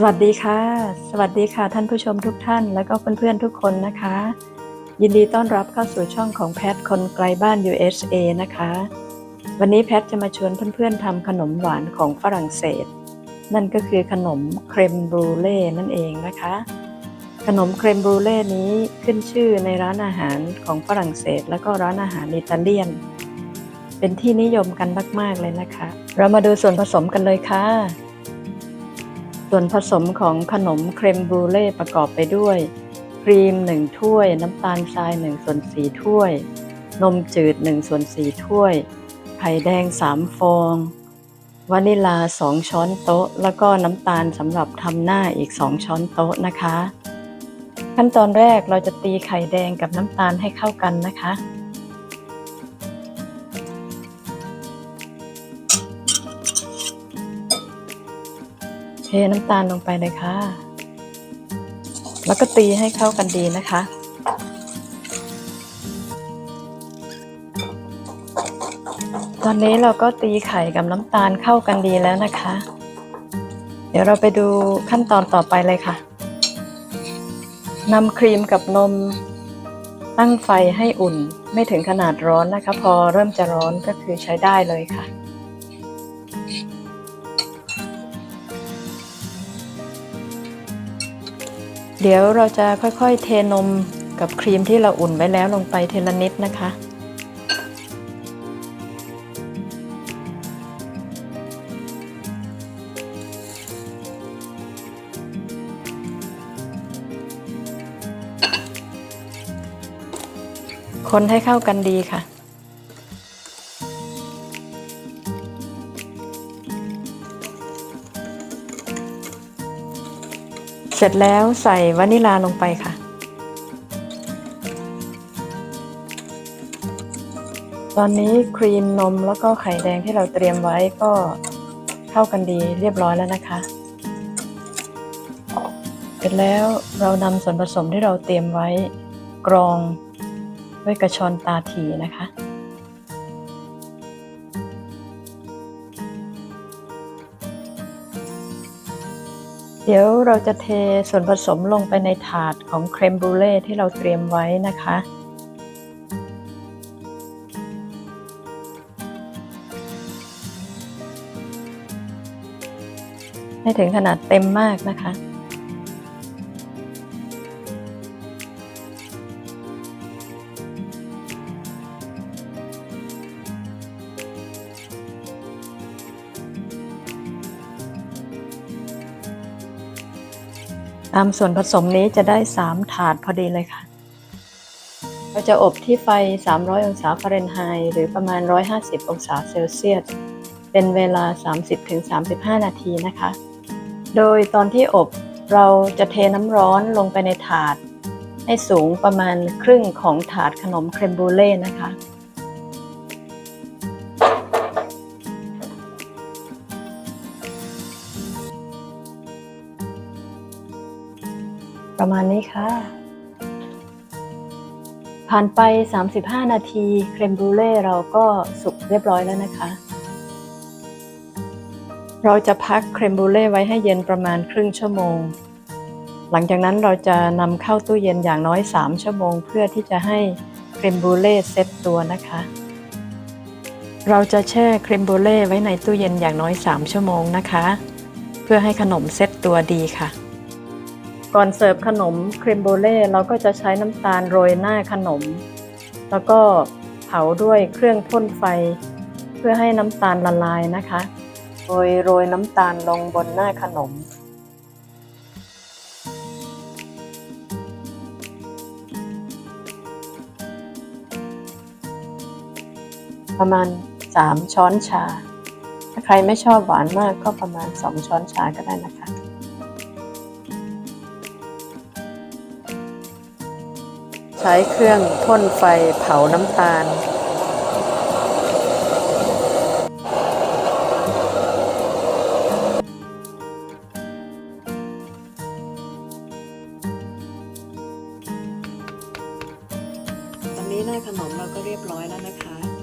สวัสดีค่ะ สวัสดีค่ะท่านผู้ชมทุกท่าน และก็เพื่อนๆทุกคนนะคะ ยินดีต้อนรับเข้าสู่ช่องของแพทคนไกลบ้าน USA นะคะ วันนี้แพทจะมาชวนเพื่อนๆทำขนมหวานของฝรั่งเศส นั่นก็คือขนมเครมบรูเล่นั่นเองนะคะ ขนมเครมบรูเล่นี้ขึ้นชื่อในร้านอาหารของฝรั่งเศส และก็ร้านอาหารอิตาเลียน เป็นที่นิยมกันมากๆเลยนะคะ เรามาดูส่วนผสมกันเลยค่ะ ส่วนผสมของขนมเครมบรูเล่ประกอบไปด้วย ครีม 1 ถ้วย น้ำตาลทราย1ส่วน4ถ้วย นมจืด1ส่วน4ถ้วย ไข่แดง 3 ฟอง วานิลา 2 ช้อนโต๊ะ แล้วก็น้ำตาลสำหรับทำหน้าอีก 2 ช้อนโต๊ะนะคะ ขั้นตอนแรกเราจะตีไข่แดงกับน้ำตาลให้เข้ากันนะคะ เทน้ำตาลลงไปเลยค่ะ แล้วก็ตีให้เข้ากันดีนะคะ ตอนนี้เราก็ตีไข่กับน้ำตาลเข้ากันดีแล้วนะคะ เดี๋ยวเราไปดูขั้นตอนต่อไปเลยค่ะนำครีมกับนมตั้งไฟให้อุ่นไม่ถึงขนาดร้อนนะคะ พอเริ่มจะร้อนก็คือใช้ได้เลยค่ะ เดี๋ยวเราจะค่อยๆ เทนมกับครีมที่เราอุ่นไว้แล้วลงไปเทละนิดนะคะ คนให้เข้ากันดีค่ะ เสร็จแล้วใส่วานิลาลงไปค่ะ ตอนนี้ครีมนมแล้วก็ไข่แดงที่เราเตรียมไว้ก็เข้ากันดีเรียบร้อยแล้วนะคะ เสร็จแล้วเรานำส่วนผสมที่เราเตรียมไว้กรองด้วยกระชอนตาถีนะคะ เดี๋ยวเราจะเทส่วนผสมลงไปในถาดของเครมบูเล่ที่เราเตรียมไว้นะคะ ให้ถึงขนาดเต็มมากนะคะ ตามส่วนผสมนี้จะได้ 3 ถาดพอดีเลยค่ะ เราจะอบที่ไฟ 300 องศาฟาเรนไฮต์หรือประมาณ 150 องศาเซลเซียส เป็นเวลา 30-35 นาทีนะคะ โดยตอนที่อบเราจะเทน้ำร้อนลงไปในถาด ให้สูงประมาณครึ่งของถาดขนมเครมบูเล่นะคะ ประมาณนี้ค่ะ ผ่านไป 35 นาทีเครมบรูเล่เราก็สุกเรียบร้อยแล้วนะคะ เราจะพักเครมบรูเล่ไว้ให้เย็นประมาณครึ่งชั่วโมง หลังจากนั้นเราจะนำเข้าตู้เย็นอย่างน้อย 3 ชั่วโมง เพื่อที่จะให้เครมบรูเล่เซ็ตตัวนะคะ เราจะแช่เครมบรูเล่ไว้ในตู้เย็นอย่างน้อย 3 ชั่วโมงนะคะ เพื่อให้ขนมเซ็ตตัวดีค่ะ ก่อนเสิร์ฟขนมครีมโบเล่เราก็จะใช้น้ำตาลโรยหน้าขนม แล้วก็เผาด้วยเครื่องพ่นไฟ เพื่อให้น้ำตาลละลายนะคะโดยโรยน้ำตาลลงบนหน้าขนม ประมาณ 3 ช้อนชา ถ้าใครไม่ชอบหวานมากก็ประมาณ 2 ช้อนชาก็ได้นะคะ ใช้เครื่องพ่นไฟเผาน้ำตาล ตอนนี้หน้าขนมเราก็เรียบร้อยแล้วนะคะ